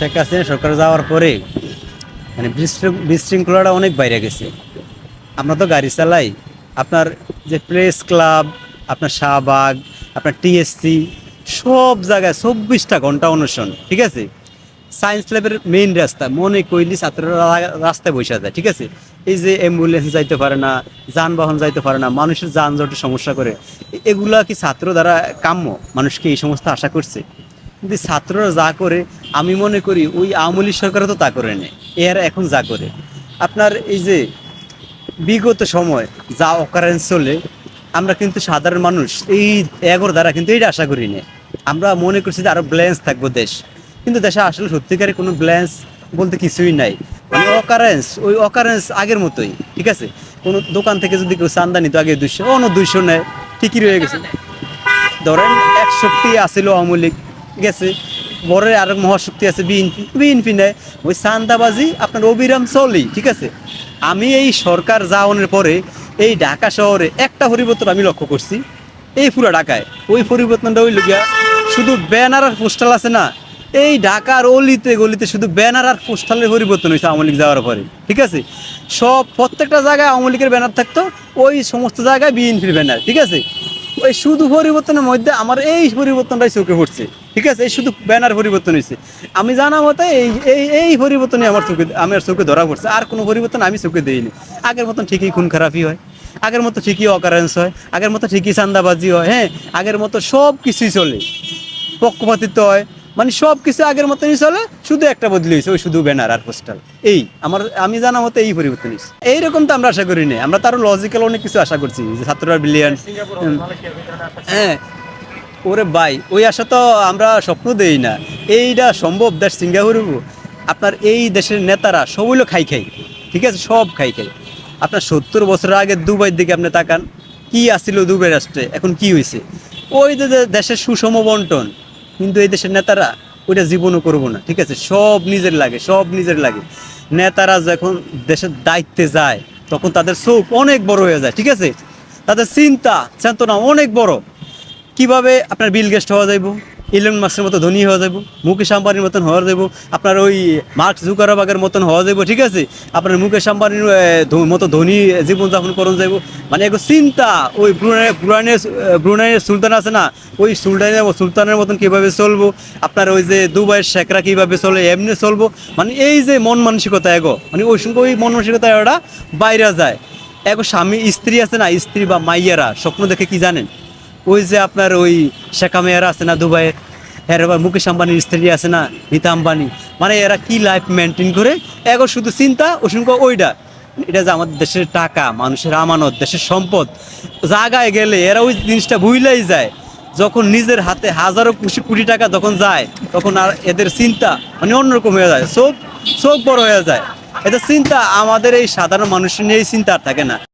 শেখ হাসিনা সরকার যাওয়ার পরে মানে বিশৃঙ্খ- বিশৃঙ্খলাটা অনেক বাইরে গেছে। আমরা তো গাড়ি চালাই। আপনার যে প্রেস ক্লাব, আপনার শাহবাগ, আপনার টিএসসি, সব জায়গায় চব্বিশটা ঘণ্টা অনুষ্ঠান ঠিক আছে? সায়েন্স ল্যাবের মেইন রাস্তা, মনে কইলি ছাত্ররা রাস্তায় বসে যায়, ঠিক আছে? এই যে অ্যাম্বুলেন্স যাইতে পারে না, যানবাহন যাইতে পারে না, মানুষের যানজটের সমস্যা করে এগুলা কি ছাত্র দ্বারা কাম্য? মানুষকে এই সমস্ত আশা করছে? কিন্তু ছাত্ররা যা করে, আমি মনে করি ওই আওয়ামী লীগ তো তা করে নেয়। এরা এখন যা করে। আপনার এই যে বিগত সময় যা অকারেন্স চলে, আমরা কিন্তু সাধারণ মানুষ এই এগোর দ্বারা কিন্তু এইটা আশা করি না আমরা মনে করছি যে আরও ব্যালেন্স থাকব দেশ। কিন্তু দেশে আসলে সত্যিকারের কোনো ব্যালেন্স বলতে কিছুই নাই। মানে অকারেন্স ওই অকারেন্স আগের মতোই, ঠিক আছে? কোনো দোকান থেকে যদি কেউ চান্দা নিত আগে দুইশো, অন্য দুইশো নেয়, ঠিকই রয়ে গেছে। ধরেন এক শক্তি আসিল আওয়ামী লীগ গেছে। বড় আর মহাশক্তি আছে বিএনপি। বিএনপি নেয় ওই চান্দাবাজি আপনার অবিরাম চলেই, ঠিক আছে? আমি এই সরকার যাওয়ানোর পরে এই ঢাকা শহরে একটা পরিবর্তন আমি লক্ষ্য করছি। এই পুরো ঢাকায়। ওই পরিবর্তনটা ওই লগিয়া শুধু ব্যানার আর পোস্টাল আছে না, এই ঢাকার অলিতে গলিতে শুধু ব্যানার আর পোস্টালের পরিবর্তন হয়েছে আওয়ামী লীগ যাওয়ার পরে, ঠিক আছে? সব প্রত্যেকটা জায়গায় আওয়ামী লীগের ব্যানার থাকতো, ওই সমস্ত জায়গায় বিএনপির ব্যানার, ঠিক আছে? ওই শুধু পরিবর্তনের মধ্যে আমার এই পরিবর্তনটাই চোখে পড়ছে। ঠিক আছে? এই শুধু ব্যানার পরিবর্তন হয়েছে। আমি জানা মতে এই এই এই পরিবর্তনই আমার চোখে আমার চোখে ধরা পড়ছে। আর কোনো পরিবর্তন আমি চোখে দিইনি। আগের মতন ঠিকই খুন খারাপই হয়। আগের মতো ঠিকই অকারেন্স হয়। আগের মতো ঠিকই চান্দাবাজি হয় হ্যাঁ? আগের মতো সব কিছুই চলে। পক্ষপাতিত্ব হয়। মানে সব কিছু আগের মতনই চলে শুধু একটা বদলি হয়েছে, ওই শুধু ব্যানার আর পোস্টাল এই, আমার, আমি জানা মতো এই পরিবর্তন হয়েছে। এইরকম তো আমরা আশা করি না আমরা তারও লজিক্যাল অনেক কিছু আশা করছি। যে ছাত্ররা ব্রিলিয়ান্ট হ্যাঁ। ওরে ভাই, ওই আশা তো আমরা স্বপ্ন দেই না। এইটা সম্ভব দেশ সিঙ্গাপুর আপনার এই দেশের নেতারা সবগুলো খাই খাই। ঠিক আছে? সব খাই খাই। আপনার সত্তর বছর আগে দুবাইয়ের দিকে আপনি তাকান, কি আসছিল দুবাই রাষ্ট্রে? এখন কি হয়েছে ওই যে দেশের সুষম বন্টন কিন্তু এই দেশের নেতারা ওইটা জীবনও করব না, ঠিক আছে? সব নিজের লাগে, সব নিজের লাগে। নেতারা যখন দেশের দায়িত্বে যায়, তখন তাদের চোখ অনেক বড় হয়ে যায়, ঠিক আছে? তাদের চিন্তা, চেতনা অনেক বড়। কীভাবে আপনার বিল গেস্ট হওয়া যাইব? ইলন মাস্কের মতো ধনী হওয়া যাইব, মুকেশ আম্বানির মতন হওয়া যাইব, আপনার ওই মার্ক জুকারাবাগের মতন হওয়া যাইব, ঠিক আছে? আপনার মুকেশ আম্বানির মতো ধনী জীবনযাপন করুন যাইব। মানে এগো চিন্তা, ওই ব্রুনাই ব্রুনাইয়ের ব্রুনাইয়ের সুলতান আছে না, ওই সুলতানের সুলতানের মতন কীভাবে চলবো? আপনার ওই যে দুবাইয়ের শেখরা কীভাবে চলে, এমনি চলবো? মানে এই যে মন মানসিকতা এগো মানে ওই সঙ্গে ওই মন মানসিকতা ওটা বাইরে যায়। এগো স্বামী, স্ত্রী আছে না, স্ত্রী বা মাইয়ারা, স্বপ্ন দেখে কি জানেন? ওই যে আপনার ওই শেখা মেয়েরা আছে না দুবাইয়ের, এর আবার মুকেশ আম্বানির স্ত্রী আছে না নীতা আম্বানি। মানে এরা কি লাইফ মেনটেন করে? এখন শুধু চিন্তা অসংখ্য ওইটা এটা যে আমাদের দেশের টাকা, মানুষের আমানত, দেশের সম্পদ জায়গায় গেলে এরা ওই জিনিসটা ভুইলাই যায়। যখন নিজের হাতে হাজারো কোটি কোটি টাকা যখন যায়, তখন আর এদের চিন্তা মানে অন্যরকম হয়ে যায়। চোখ চোখ বড় হয়ে যায়। এদের চিন্তা আমাদের এই সাধারণ মানুষের নিয়ে চিন্তা আর থাকে না।